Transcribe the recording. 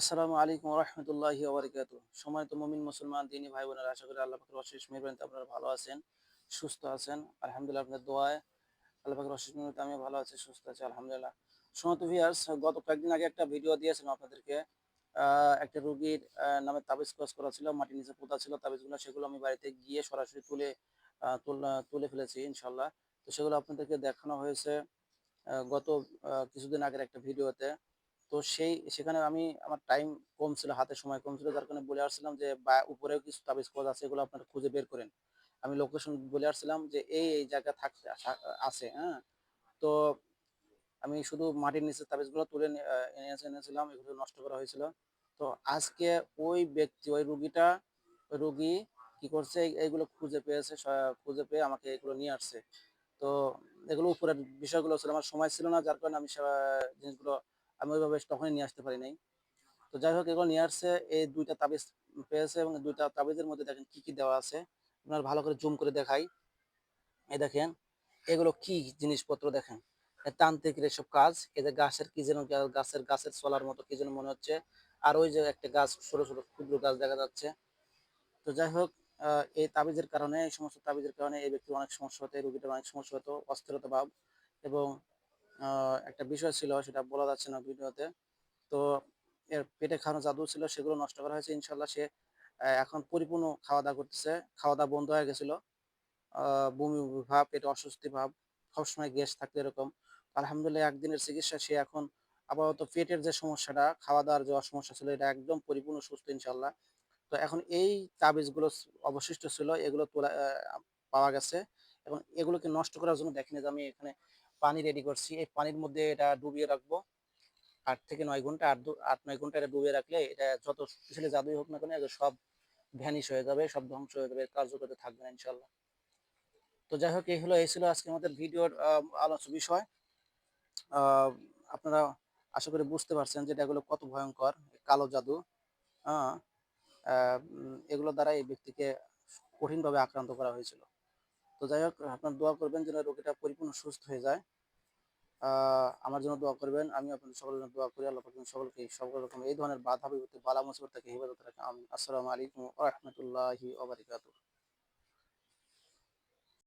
আসসালামু আলাইকুম রহমতুল্লাহি ওবরাকাত সময় তো মমিন মুসলমান, দিনী ভাই বোনের আশা করি আল্লাহ পাকের অশেষ মেহরবানিতে আপনারা ভালো আছেন, সুস্থ আছেন। আলহামদুলিল্লাহ আপনার দোয়ায় আল্লাহ পাকের অশেষ মেহরবানিতে আমি ভালো আছি, সুস্থ আছি, আলহামদুলিল্লাহ। সমত ভিয়ার্স গত কয়েকদিন আগে একটা ভিডিও দিয়েছিলাম আপনাদেরকে। একটা রুগীর নামে তাবিজ ক্রস করা ছিল, মাটির নিচে পোতা ছিল, তাবিজগুলো, সেগুলো আমি বাড়িতে গিয়ে সরাসরি তুলে তুলে ফেলেছি ইনশাল্লাহ তো সেগুলো আপনাদেরকে দেখানো হয়েছে গত কিছুদিন আগের একটা ভিডিওতে তো সেই, সেখানে আমি আমার টাইম কম ছিল, হাতে সময় কম ছিল, যার কারণে বলে আসছিলাম যে, বা, উপরেও কিছু তাবিজ খোঁজ আছে, এগুলো আপনারা খুঁজে বের করেন। আমি লোকেশন বলে আসছিলাম যে, এই এই জায়গা আসা- আছে হ্যাঁ? তো আমি শুধু মাটির নিচে তাবিজগুলো তুলে এনেছিলাম, এগুলো নষ্ট করা হয়েছিল। তো আজকে ওই ব্যক্তি, ওই রুগীটা রুগী কি করছে, এই- এইগুলো খুঁজে পেয়েছে খুঁজে পেয়ে আমাকে এগুলো নিয়ে আসছে। তো এগুলো উপরের বিষয়গুলো ছিল, আমার সময় ছিল না, যার কারণে আমি জিনিসগুলো আমি ওইভাবে তখনই নিয়ে আসতে পারি নাই। তো যাই হোক, এগুলো নিয়ে আসছে, এই দুইটা তাবিজ পেয়েছে এবং দুইটা তাবিজের মধ্যে দেখেন কি কি দেওয়া আছে। আপনার ভালো করে জুম করে দেখাই। এই দেখেন, এগুলো কি জিনিসপত্র দেখেন? তান্ত্রিকের এসব কাজ এদের গাছের কি যেন গাছের গাছের চলার মতো কি যেন মনে হচ্ছে। আর ওই যে একটা গাছ, ছোট ছোট ক্ষুদ্র গাছ দেখা যাচ্ছে। তো যাই হোক এই তাবিজের কারণে, এই সমস্ত তাবিজের কারণে এই ব্যক্তির অনেক সমস্যা হতো, এই রোগীটার অনেক সমস্যা হতো, অস্থিরতা ভাব এবং একটা বিষয় ছিল, সেটা বলা যাচ্ছে না ভিডিওতে। তো এর পেটে খাওয়ানো জাদু ছিল, সেগুলো নষ্ট করা হয়েছে, ইনশাল্লাহ সে এখন পরিপূর্ণ খাওয়া দাওয়া করতেছে। খাওয়া দাওয়া বন্ধ হয়ে গেছিল। বমি ভাব, পেটে অস্বস্তি ভাব, সবসময় গ্যাস থাকতো এরকম। আলহামদুলিল্লাহ, একদিনের চিকিৎসা, সে এখন আপাতত পেটের যে সমস্যাটা খাওয়া দাওয়ার যে সমস্যা ছিল, এটা একদম পরিপূর্ণ সুস্থ, ইনশাল্লাহ। তো এখন এই তাবিজগুলো অবশিষ্ট ছিল, এগুলো তোলা পাওয়া গেছে। এখন এগুলোকে নষ্ট করার জন্য দেখেন যে আমি এখানে পানি রেডি করছি। এই পানির মধ্যে এটা ডুবিয়ে রাখব। আট থেকে নয় ঘণ্টা, আট আট নয় ঘণ্টা এটা ডুবিয়ে রাখলে এটা যত পিছলে জাদুই হোক না কেন সব ভ্যানিশ হয়ে যাবে, সব ধ্বংস হয়ে যাবে কার্যকরতে থাকবে না ইনশাল্লাহ তো যাই হোক, এই হলো, এই ছিল আজকে আমাদের ভিডিওর আলোচ্য বিষয়। আপনারা আশা করি বুঝতে পারছেন যে এগুলো কত ভয়ঙ্কর কালো জাদু। এগুলো দ্বারা এই ব্যক্তিকে কঠিনভাবে আক্রান্ত করা হয়েছিল। তো যাই হোক, আপনার দোয়া করবেন যেন রোগীটা পরিপূর্ণ সুস্থ হয়ে যায়। আমার জন্য দোয়া করবেন আমি আপনাদের সকলের জন্য দোয়া করি, আল্লাহ সকলকে সকল রকম এই ধরনের বাধা বিপত্তি, বালা মুসিবত থেকে হেফাজত রাখেন আসসালামু আলাইকুম রাহমাতুল্লাহি